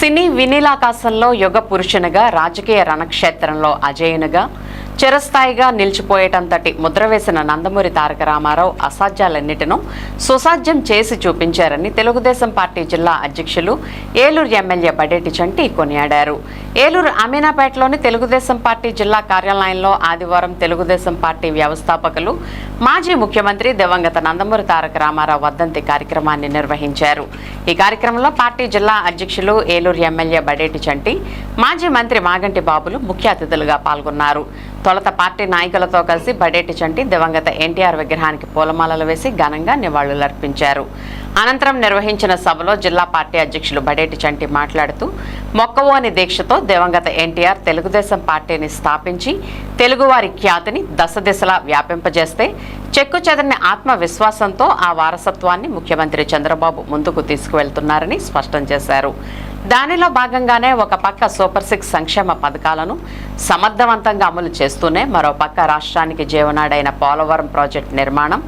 సినీ వినీలాకాశంలో యుగ పురుషునిగా రాజకీయ రణక్షేత్రంలో అజేయునిగా చిరస్థాయిగా నిలిచిపోయేటంతటి ముద్ర వేసిన నందమూరి తారక రామారావు అసాధ్యాలన్నిటినూ సుసాధ్యం చేసి చూపించారని తెలుగుదేశం పార్టీ జిల్లా అధ్యక్షులు ఏలూరు ఎమ్మెల్యే బడేటి చంటి కొనియాడారు. ఏలూరు అమీనాపేటలోని తెలుగుదేశం పార్టీ జిల్లా కార్యాలయంలో ఆదివారం తెలుగుదేశం పార్టీ వ్యవస్థాపకులు మాజీ ముఖ్యమంత్రి దివంగత నందమూరి తారక రామారావు వర్ధంతి కార్యక్రమాన్ని నిర్వహించారు. ఈ కార్యక్రమంలో పార్టీ జిల్లా అధ్యక్షులు ఏలూరు ఎమ్మెల్యే బడేటి చంటి మాజీ మంత్రి మాగంటి బాబులు ముఖ్య అతిథులుగా పాల్గొన్నారు. తొలత పార్టీ నాయకులతో కలిసి బడేటి చంటి దివంగత ఎన్టీఆర్ విగ్రహానికి పూలమాలలు వేసి ఘనంగా నివాళులర్పించారు. అనంతరం నిర్వహించిన సభలో జిల్లా పార్టీ అధ్యక్షులు బడేటి చంటి మాట్లాడుతూ మొక్కవోని దీక్షతో దివంగత ఎన్టీఆర్ తెలుగుదేశం పార్టీని స్థాపించి తెలుగువారి ఖ్యాతిని దశ దిశలా వ్యాపింపజేస్తే చెక్కు చెదరని ఆత్మవిశ్వాసంతో ఆ వారసత్వాన్ని ముఖ్యమంత్రి చంద్రబాబు ముందుకు తీసుకువెళ్తున్నారని స్పష్టం చేశారు. దానిలో భాగంగానే ఒక పక్క సూపర్ సిక్స్ సంక్షేమ పథకాలను సమర్థవంతంగా అమలు చేస్తూనే మరో పక్క రాష్ట్రానికి జీవనాడైన పోలవరం ప్రాజెక్టు నిర్మాణం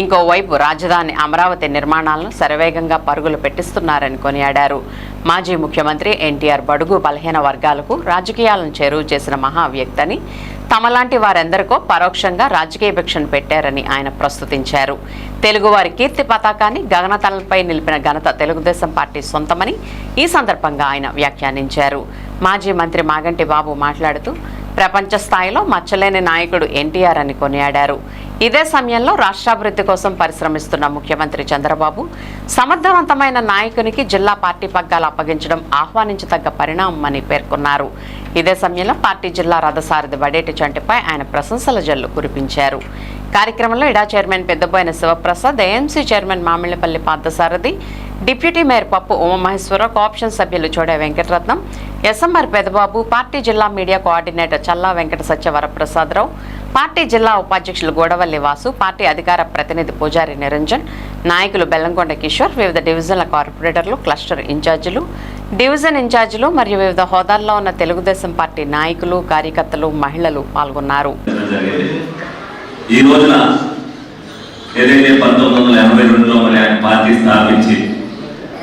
ఇంకోవైపు రాజధాని అమరావతి నిర్మాణాలను శరవేగంగా పరుగులు పెట్టిస్తున్నారని కొనియాడారు. మాజీ ముఖ్యమంత్రి ఎన్టీఆర్ బడుగు బలహీన వర్గాలకు రాజకీయాలను చేరువు చేసిన మహా వ్యక్తని తమలాంటి వారెందరికో పరోక్షంగా రాజకీయ భిక్షను పెట్టారని ఆయన ప్రస్తుతించారు. తెలుగువారి కీర్తి పతాకాన్ని గగనతలంపై నిలిపిన ఘనత తెలుగుదేశం పార్టీ సొంతమని ఈ సందర్భంగా ఆయన వ్యాఖ్యానించారు. మాజీ మంత్రి మాగంటి బాబు మాట్లాడుతూ ప్రపంచ స్థాయిలో మచ్చలేని నాయకుడు ఎన్టీఆర్ అని కొనియాడారు. ఇదే సమయంలో రాష్ట్రాభివృద్ధి కోసం పరిశ్రమిస్తున్న ముఖ్యమంత్రి చంద్రబాబు సమర్థవంతమైన నాయకునికి జిల్లా పార్టీ పగ్గాలు అప్పగించడం ఆహ్వానించదగ్గ పరిణామమని పేర్కొన్నారు. ఇదే సమయంలో పార్టీ జిల్లా రథసారథి వడేటి చంటిపై ఆయన ప్రశంసల జల్లు కురిపించారు. కార్యక్రమంలో ఇడా chairman Peddaboina Sivaprasad AMC chairman Mamillapalli Parthasarathi deputy mayor Pappu Umamaheswararao cooption సభ్యులు చోడే వెంకటరత్నం ఎస్ఎంఆర్ పెదబాబు పార్టీ జిల్లా media coordinator Challa Venkata Satya Varaprasadarao party జిల్లా ఉపాధ్యక్షులు గోడవల్లి వాసు పార్టీ అధికార ప్రతినిధి పూజారి నిరంజన్ నాయకులు బెల్లంకొండ కిషోర్ వివిధ డివిజన్ల కార్పొరేటర్లు క్లస్టర్ ఇన్ఛార్జీలు డివిజన్ ఇన్ఛార్జీలు మరియు వివిధ హోదాల్లో ఉన్న తెలుగుదేశం పార్టీ నాయకులు కార్యకర్తలు మహిళలు పాల్గొన్నారు. ఈ రోజున ఏదైతే పంతొమ్మిది వందల ఎనభై రెండులో మరి ఆయన పార్టీ స్థాపించి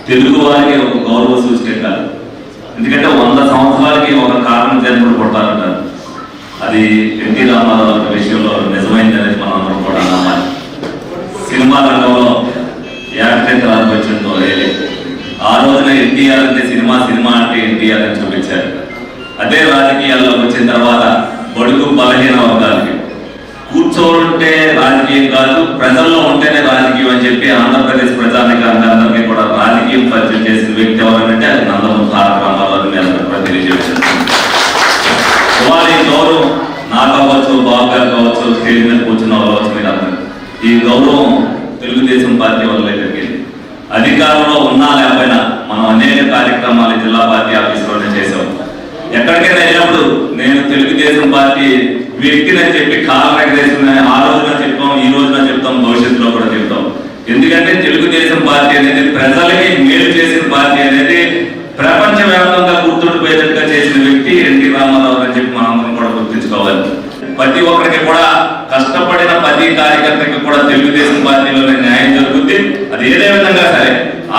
తెలుగు వారికి ఒక గౌరవ సూచిక ఎందుకంటే వంద సంవత్సరాలకి ఒక కారణం జన్మలు కొట్టాలంటారు అది సినిమా అంటే ఏంటి అని చూపించారు. అదే రాజకీయాల్లో వచ్చిన తర్వాత బడుగు బలహీన వర్గాలకి. కూర్చోంటే రాజకీయం కాదు ప్రజల్లో ఉంటేనే రాజకీయం అని చెప్పి ఆంధ్రప్రదేశ్ ప్రజానికి అందరికీ కూడా రాజకీయం పరిచయం చేసిన వ్యక్తి ఎవరంటే అది నందమూరి తారక రామారావు అని ఇవాళ గౌరవం నాకు అవ్వచ్చు బాబు గారు కావచ్చు స్టేజ్ మీద కూర్చున్న అవ్వచ్చు మీరు అందరూ. ఈ గౌరవం తెలుగుదేశం పార్టీ వల్ల జరిగింది అధికారంలో ఉన్నా లేకపోయినా మనం అనేక కార్యక్రమాలు జిల్లా పార్టీ ఆఫీసులోనే చేసాం ఎక్కడికైనా వెళ్ళినప్పుడు నేను తెలుగుదేశం పార్టీ వ్యక్తిని చెప్పి కాలం ఎగరేసిన ఆ రోజున చెప్తాం ఈ రోజున చెప్తాం భవిష్యత్తులో కూడా చెప్తాం. ఎందుకంటే తెలుగుదేశం పార్టీ అనేది ప్రజలకి మేలు చేసిన పార్టీ అనేది ప్రపంచవ్యాప్తంగా గుర్తుండిపోయేటట్టుగా చేసిన వ్యక్తి ఎన్టీ రామారావు అని చెప్పి మనందరం కూడా గుర్తించుకోవాలి. ప్రతి ఒక్కరికి కూడా కష్టపడిన ప్రతి కార్యకర్తకి కూడా తెలుగుదేశం పార్టీలోనే న్యాయం జరుగుతుంది అది ఏదే విధంగా సరే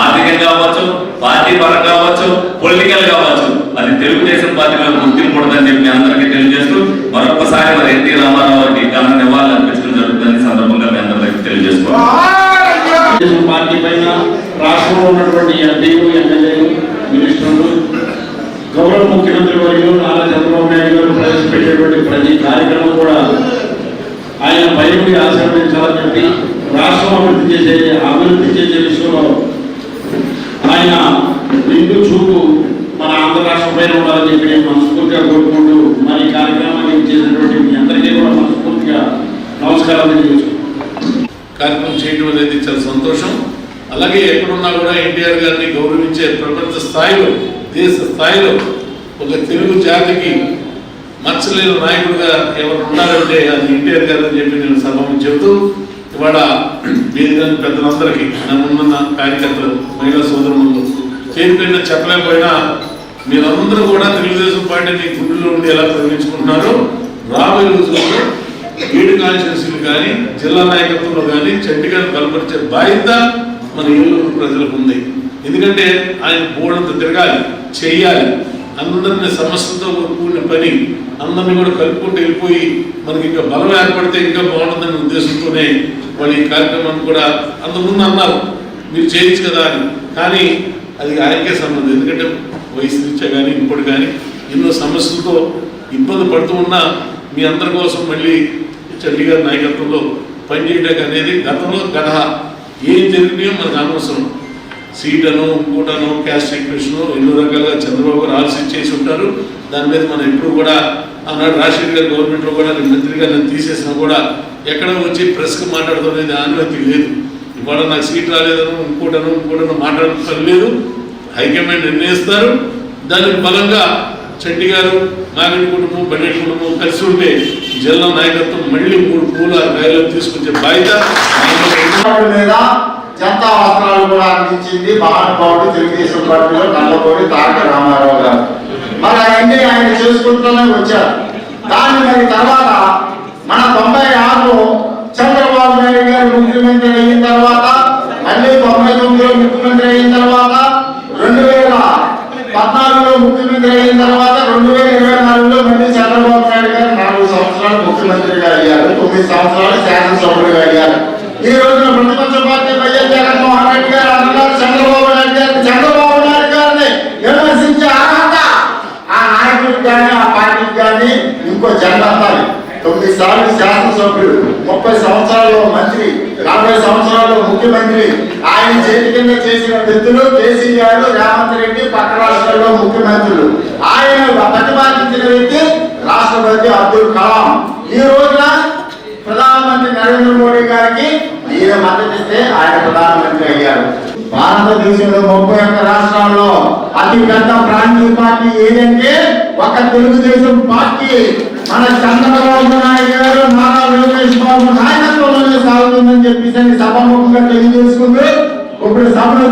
ఆర్థికంగా అవ్వచ్చు పార్టీ పరం కావచ్చు పొలిటికల్ కావచ్చు అది తెలుగుదేశం పార్టీలో గుర్తింపు ఉండదని చెప్పి అందరికీ తెలియజేస్తూ మరొకసారి మరి ఎన్టీ రామారావు గారికి ఘన నివాళులు అర్పించడం జరుగుతుందని సందర్భంగా మీ అందరికీ తెలియజేసుకోవాలి పార్టీ పైన రాష్ట్రంలో ఉన్నటువంటి ఎంపీలు ఎమ్మెల్యేలు మినిస్టర్లు గౌరవ ముఖ్యమంత్రి వర్యులు నారా చంద్రబాబు నాయుడు గారు ప్రవేశపెట్టేటువంటి ప్రతి కార్యక్రమం కూడా ఆయన భయముడి ఆశీర్వదించాలని చెప్పి రాష్ట్రం అభివృద్ధి చేసే అభివృద్ధి చేసే విషయంలో ఆయన నిండు చూపు మన ఆంధ్ర రాష్ట్రం పైన ఉండాలని చెప్పి నేను మనస్ఫూర్తిగా కోరుకుంటూ మరి ఈ కార్యక్రమాన్ని చేసినటువంటి మీ అందరికీ కూడా మనస్ఫూర్తిగా నమస్కారాలు తెలియజేస్తున్నాను. కార్యక్రమం చేయడం అనేది చాలా సంతోషం. అలాగే ఎక్కడున్నా కూడా ఎన్టీఆర్ గారిని గౌరవించే ప్రపంచ స్థాయిలో దేశ స్థాయిలో ఒక తెలుగు జాతికి మచ్చలేని నాయకుడిగా ఎవరు ఉన్నారంటే అది ఎన్టీఆర్ గారు అని చెప్పి నేను సభను చెబుతూ ఇవాళ వేదిక పెద్దలందరికీ నమ్మున్న కార్యకర్తలు మహిళా సోదరులు చేరిపోయినా చెప్పలేకపోయినా మీరందరూ కూడా తెలుగుదేశం పార్టీని గుండెలో ఉండి ఎలా ప్రేమించుకుంటున్నారో రాబోయే రోజుల్లో ఏడు కాన్స్టిట్యూన్సీలు కానీ జిల్లా నాయకత్వంలో కానీ చండీగఢ్ బలపరిచే బాధ్యత మన ఏలూరు ప్రజలకు ఉంది. ఎందుకంటే ఆయన బోర్డంత తిరగాలి చేయాలి. అందరిని సమస్యతో కూడిన పని అందరిని కూడా కలుపుకుంటూ వెళ్ళిపోయి మనకి ఇంకా బలం ఏర్పడితే ఇంకా బాగుంటుందనే ఉద్దేశంతోనే వాళ్ళు ఈ కార్యక్రమాన్ని కూడా అంతకుముందు అన్నారు. మీరు చేయొచ్చు కదా అని. కానీ అది ఆయనకే సంబంధం. ఎందుకంటే వయసు రీత్యా కానీ ఇంకోటి కానీ ఎన్నో సమస్యలతో ఇబ్బంది పడుతూ ఉన్నా మీ అందరి కోసం మళ్ళీ చండీగఢ్ నాయకత్వంలో పనిచేయడానికి అనేది గతంలో గత ఏం జరిగినాయో మనకు అనవసరం. సీట్ కూటను ఇంకోటను క్యాస్ట్ ఈక్వేషన్ ఎన్నో రకాలుగా చంద్రబాబు గారు ఆలోచన చేసి ఉంటారు. దాని మీద మనం ఎప్పుడు కూడా ఆనాడు రాజశేఖర్ గారు గవర్నమెంట్లో కూడా నేను మంత్రిగా నన్ను తీసేసినా కూడా ఎక్కడ వచ్చి ప్రెస్కి మాట్లాడుతున్నది అనుమతి లేదు ఇవాళ నాకు సీట్ రాలేదను ఇంకోటను ఇంకోటను మాట్లాడటం లేదు. హైకమాండ్ నిర్ణయిస్తారు. దానికి బలంగా చెట్టి గారు నాగడి కుటుంబం బెన్నెట్ కుటుంబం కలిసి ఉంటే జిల్లా నాయకత్వం మళ్ళీ మూడు పూల రైలు తీసుకొచ్చే బాధ్యత. జనతా వస్త్రాలు కూడా అందించింది మహానుభావుడు తెలుగుదేశం పార్టీలో నల్లబోడి తారక రామారావు గారు. మరి అవన్నీ ఆయన చేసుకుంటూనే వచ్చారు. కానీ మరి తర్వాత మన తొంభై ఆరులో చంద్రబాబు నాయుడు గారు ముఖ్యమంత్రి అయిన తర్వాత మళ్ళీ తొంభై తొమ్మిదిలో ముఖ్యమంత్రి అయిన తర్వాత రెండు వేల పద్నాలుగులో ముఖ్యమంత్రి అయిన తర్వాత రెండు వేల ఇరవై నాలుగులో మళ్ళీ చంద్రబాబు నాయుడు గారు నాలుగు సంవత్సరాలు ముఖ్యమంత్రిగా అయ్యారు తొమ్మిది సంవత్సరాలు శాసనసభ్యుడిగా అయ్యారు ఈ రోజున ప్రతిపక్ష పార్టీ వైఎస్ జగన్మోహన్ రెడ్డి గారు అన్నారు చంద్రబాబు నాయుడు గారు చంద్రబాబు నాయుడు గారిని విమర్శించే అర్హత ఆ నాయకుడికి కానీ ఆ పార్టీకి కానీ ఇంకో జన్మతాలి తొమ్మిది సార్లు శాసనసభ్యుడు ముప్పై సంవత్సరాల్లో మంత్రి నలభై సంవత్సరాల్లో ముఖ్యమంత్రి ఆయన చేతి కింద చేసిన వ్యక్తులు కేసీఆర్ రేవంత్ రెడ్డి పక్క రాష్ట్రాల్లో ముఖ్యమంత్రులు. ఆయన ప్రతిపాదించిన వ్యక్తి రాష్ట్రపతి అబ్దుల్ కలాం. ఈ రోజున ప్రధానమంత్రి నరేంద్ర మోడీ గారికి ఈయన మద్దతిస్తే ఆయన ప్రధానమంత్రి అయ్యారు. భారతదేశంలో ముప్పై ఒక్క రాష్ట్రాల్లో అతి పెద్ద ప్రాంతీయ పార్టీ ఏదంటే ఒక తెలుగుదేశం పార్టీ. మన చంద్రబాబు నాయుడు గారు నారా లోకేష్ బాబు నాయకత్వంలోనే సాగుతుందని చెప్పేసి సభాముఖంగా తెలియజేసుకుంటూ ఇప్పుడు సభలో